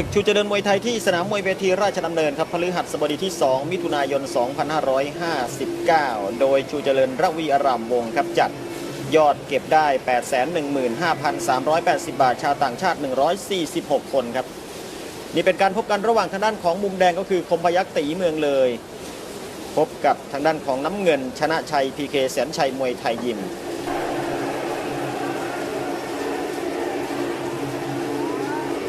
ศึกชูเจริญมวยไทยที่สนามมวยเวทีราชดำเนินครับพฤหัสบดีที่ 2 มิถุนายน 2559 โดยชูเจริญระวีอารามวงครับจัดยอดเก็บได้ 815,380 บาท ชาวต่างชาติ 146 คนครับ นี่เป็นการพบกันระหว่างทางด้านของมุมแดงก็คือคมพยักษ์ตีเมืองเลย พบกับทางด้านของน้ำเงิน ชนะชัยพีเคแสนชัยมวยไทยยิม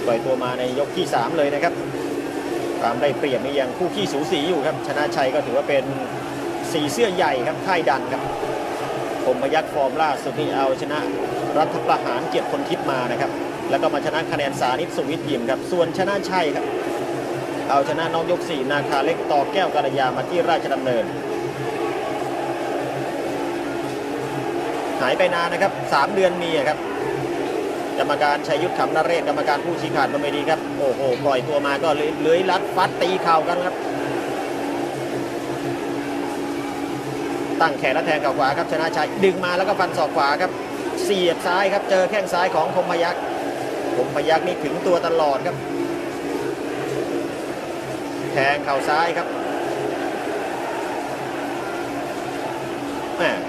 ล่อยตัวมาในยกที่ 3 เลยนะครับความได้เปรียบนี่ยังคู่ขี้สูสีอยู่ครับ ชนะชัยก็ถือว่าเป็นสีเสื้อใหญ่ครับค่ายดันครับผมพยักฟอร์มล่าสุดนี่เอาชนะรัฐประหารเกียรติพลทิพมานะครับแล้วก็มาชนะคะแนนสานิตสุวิทย์ยิมครับส่วนชนะชัยครับ เอาชนะน้องยก4นาคาเล็กต่อแก้วกัลยามาที่ราชดำเนิน หายไปนานนะครับ 3 เดือนมีครับ กรรมการชัยยุทธขำนเรศกรรมการผู้ชี้ขาดบนเวทีครับโอ้โหปล่อยตัวมาก็เลื้อยลัดฟัดตีเข่ากันครับ ตั้งแขนและแทงเข่าขวาครับชนะชัยดึงมาแล้วก็ฟันศอกขวาครับ เสียบซ้ายครับเจอแข้งซ้ายของคมพยักษ์คมพยักษ์นี่ถึงตัวตลอดครับ แทงเข่าซ้ายครับ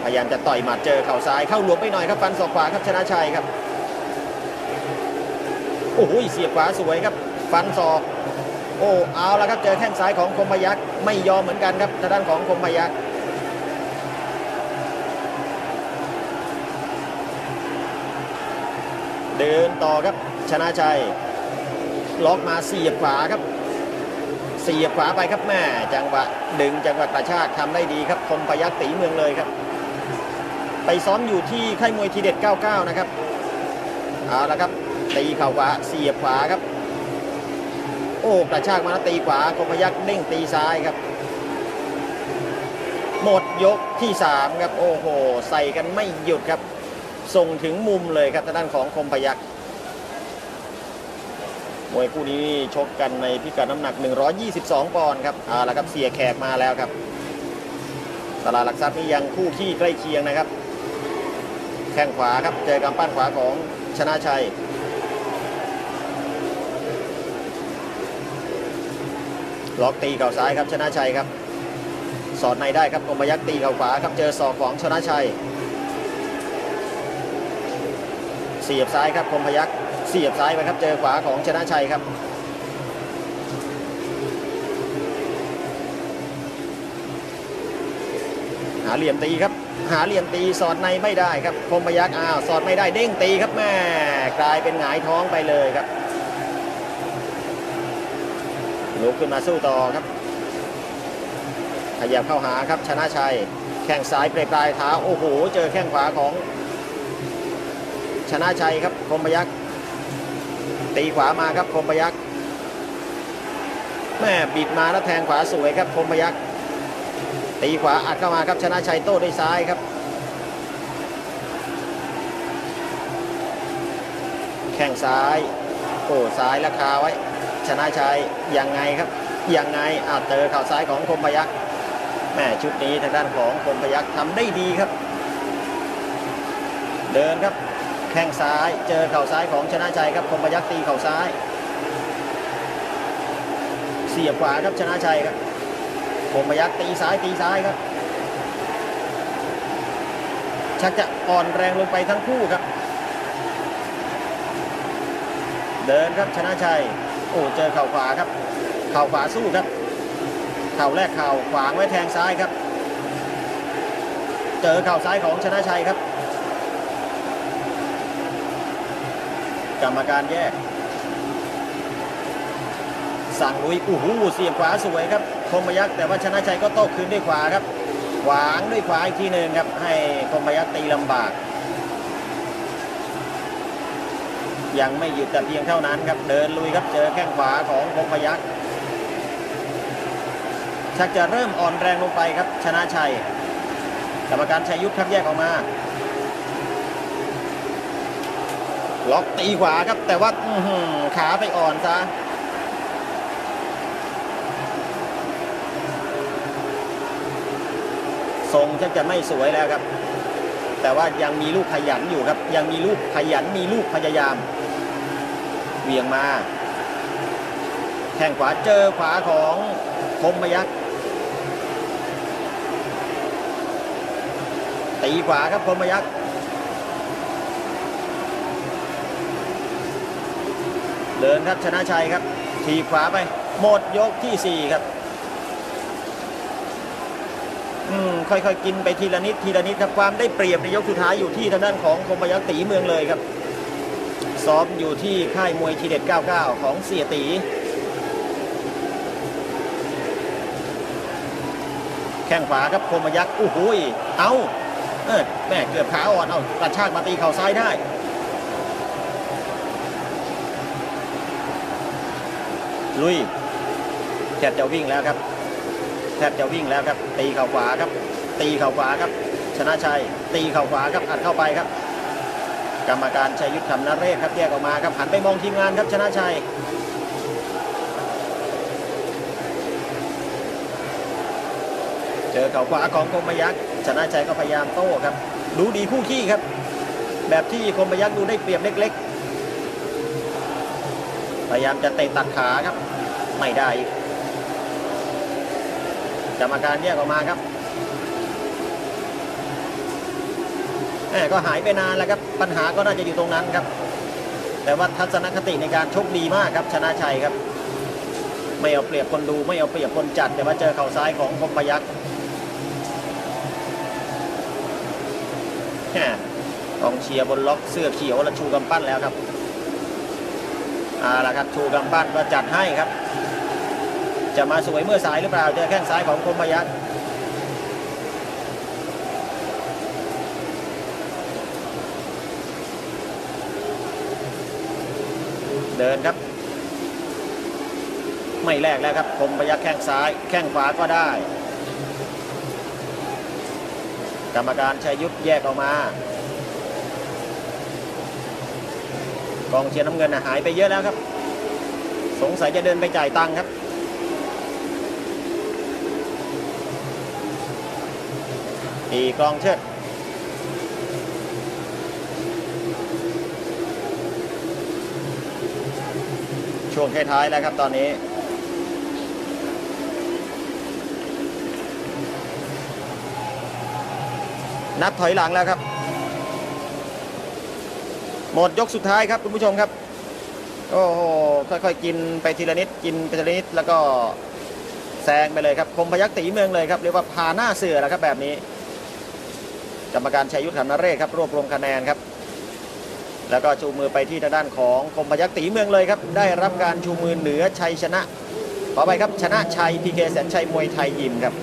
พยายามจะต่อยหมัดเจอเข่าซ้ายเข้าหลวมไปหน่อยครับฟันศอกขวาครับชนะชัยครับ อ้โหเสียบขวาสวยครับ ฟันศอก โอ้เอาละครับเจอแข้งซ้ายของคมพยักษ์ไม่ยอมเหมือนกันครับทางด้านของคมพยักษ์เดินต่อครับชนะชัย ล็อกมาเสียบขวาครับเสียบขวาไปครับแม่จังหวะดึงจังหวะกระชากทำได้ดีครับคมพยักษ์ตีเมืองเลยครับ ไปซ้อมอยู่ที่ค่ายมวยทีเด็ด 99 นะครับเอาละครับ ตีเข่าขวาเสียบขวาครับ โอ้กระชากมาแล้วตีขวาคมพยักษ์เด้งตีซ้ายครับ หมดยกที่3ครับโอ้โห ใส่กันไม่หยุดครับ ส่งถึงมุมเลยครับทางด้านของคมพยักษ์มวยคู่นี้ชกกันในพิกัดน้ำหนัก 122 ปอนด์ครับเอาละครับเสียแขกมาแล้วครับตลาดหลักทรัพย์นี่ยังคู่ขี้ใกล้เคียงนะครับ แข้งขวาครับ เจอกำปั้นขวาของชนะชัย ล็อกตีเข่าซ้ายครับชนะชัยครับ สอดในได้ครับคมพยักษ์ตีเข่าขวาครับเจอศอกของชนะชัย เสียบซ้ายครับคมพยักษ์เสียบซ้ายไปครับเจอขวาของชนะชัยครับหาเหลี่ยมตีครับ หาเหลี่ยมตีสอดในไม่ได้ครับคมพยักษ์อ้าวสอดไม่ได้เด้งตีครับแม่กลายเป็นหงายท้องไปเลยครับ ลุกขึ้นมาสู้ต่อครับ ขยับเข้าหาครับชนะชัย แข้งซ้ายปลายปลายเท้าโอ้โหเจอแข้งขวาของ ชนะชัยครับคมพยักตีขวามาครับคมพยักแม่บิดมาแล้วแทงขวาสวยครับคมพยักตีขวาอัดเข้ามาครับชนะชัยโต้ด้วยซ้ายครับ แข้งซ้ายโอ้ซ้ายราคาไว้ ชนะชัยยังไงครับยังไงอาจเจอข่าวซ้ายของคมพยักษ์แม่ชุดนี้ทางด้านของคมพยักษ์ทำได้ดีครับ เดินครับแข้งซ้ายเจอเข่าซ้ายของชนะชัยครับคมพยักษ์ตีเข่าซ้าย เสียบขวาครับชนะชัยครับคมพยักษ์ตีซ้ายตีซ้ายครับชักจะอ่อนแรงลงไปทั้งคู่ครับ เดินครับชนะชัย โอ้เจอเข่าขวาครับ เข่าขวาสู้ครับ เข่าแรกเข่าขวางไว้แทงซ้ายครับ เจอเข่าซ้ายของชนะชัยครับ กรรมการแยก สั่งลุยโอ้โหเสียบขวาสวยครับคมพยักแต่ว่าชนะชัยก็โต้คืนด้วยขวาครับ ขวางด้วยขวาอีกทีหนึ่งครับ ให้คมพยักตีลำบาก ยังไม่หยุดแต่เพียงเท่านั้นครับเดินลุยครับเจอแข้งขวาของคมพยักษ์ชักจะเริ่มอ่อนแรงลงไปครับชนะชัยกรรมการชัยยุทธครับแยกออกมา ล็อกตีขวาครับแต่ว่าขาไปอ่อนซะทรงชักจะไม่สวยแล้วครับ แต่ว่ายังมีลูกขยันอยู่ครับ ยังมีลูกขยันมีลูกพยายาม วียงมาแข้งขวาเจอขวาของคมพยักษ์ตีขวาครับคมพยักษ์เดินครับชนะชัยครับทีขวาไป หมดยกทีสี่ 4 ครับ อืมค่อยๆกินไปทีละนิดทีละนิดครับความได้เปรียบในยกสุดท้ายอยู่ที่ทางด้านของคมพยักษ์ตีเมืองเลยครับ ซ้อมอยู่ที่ค่ายมวยทีเด็ด 99 ของเสียตีแข้งขวาครับคมยักษ์โอ้โหยเอาเออแม่เกือบขาอ่อนเอากระชากมาตีเข่าซ้ายได้ลุยแทบจะวิ่งแล้วครับแทบจะวิ่งแล้วครับ ตีเข่าขวาครับ ตีเข่าขวาครับ ชนะชัย ตีเข่าขวาครับอัดเข้าไปครับ กรรมการชัยยุทธคำนเรศครับแยกออกมาครับหันไปมองทีมงานครับชนะชัยเจอเข่าขวาของคมพยักษ์ชนะชัยก็พยายามโต้ครับ ดูดีคู่ขี้ครับ แบบที่คมพยักษ์ดูได้เปรียบเล็ก ๆ พยายามจะเตะตัดขาครับ ไม่ได้กกรรมการแยกออกมาครับแหม่ ก็หายไปนานแล้วครับปัญหาก็น่าจะอยู่ตรงนั้นครับ แต่ว่าทัศนคติในการชกดีมากครับชนะชัยครับ ไม่เอาเปรียบคนดูไม่เอาเปรียบคนจัด แต่ว่าเจอเข่าซ้ายของคมพยักษ์แหม่กองเชียร์บนล็อกเสื้อเขียวและชูกำปั้นแล้วครับเอาละครับชูกำปั้นก็จัดให้ครับ จะมาสวยเมื่อสายหรือเปล่าเจอแข้งซ้ายของคมพยักษ์ เดินครับ ไม่แลกแล้วครับคมพยักแข้งซ้าย แข้งขวาก็ได้ กรรมการชัยยุทธแยกออกมากองเชียร์น้ำเงินหายไปเยอะแล้วครับ สงสัยจะเดินไปจ่ายตังค์ครับตีกองเชิด ช่วงท้ายๆแล้วครับตอนนี้ นับถอยหลังแล้วครับ หมดยกสุดท้ายครับคุณผู้ชมครับ โอ้โหค่อยๆกินไปทีละนิดกินไปทีละนิดแล้วก็แซงไปเลยครับคมพยักตีเมืองเลยครับเรียกว่าพาหน้าเสือแล้วครับแบบนี้ กรรมการชัยยุทธขันนเรศครับรวบรวมคะแนนครับ แล้วก็ชูมือไปที่ทางด้านของคมพยักตีเมืองเลยครับ ได้รับการชูมือเหนือชัยชนะขอไปครับชนะชัยพีเคแสนชัยมวยไทยยิมครับ